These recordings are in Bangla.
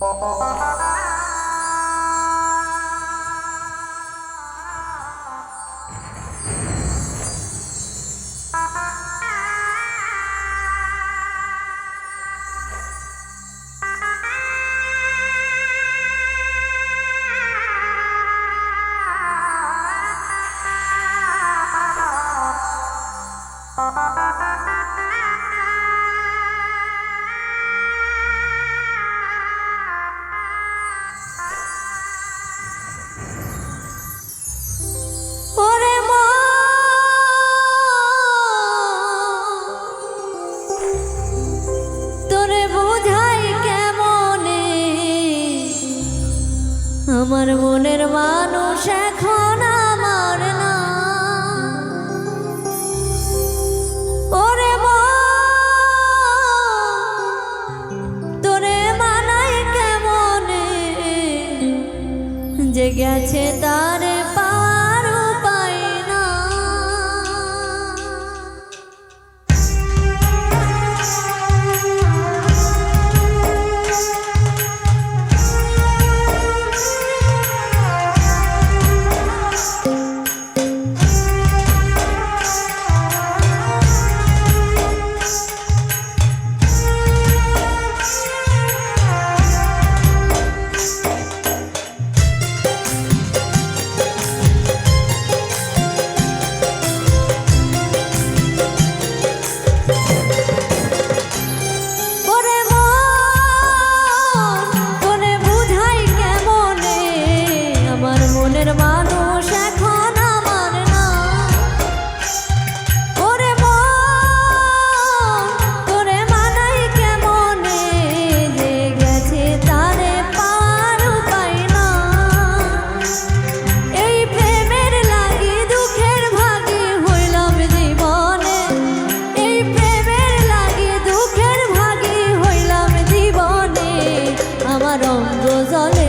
Oh, oh, oh, oh, oh. আমার মনের মানুষ এখন মনের মানুষ ওরে তোরে মানাই যে গেছে তারে এই প্রেমের লাগি দুঃখের ভাগে হইলাম জীবনে। এই প্রেমের লাগি দুঃখের ভাগে হইলাম জীবনে। আমার অঙ্গ জলে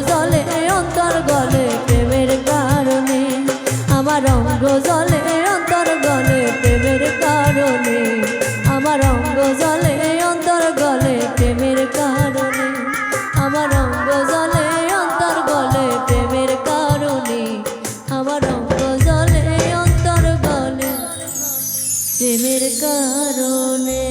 জলে, অন্তর গলে, প্রেমের কারণে। আমার অঙ্গ জলে, অন্তর গলে, প্রেমের কারণে। আমার অঙ্গ জলে, অন্তর গলে, প্রেমের কারণে। আমার অঙ্গ জলে, অন্তর গলে, প্রেমের কারণে। আমার অঙ্গ জলে, অন্তর গলে, প্রেমের কারণে।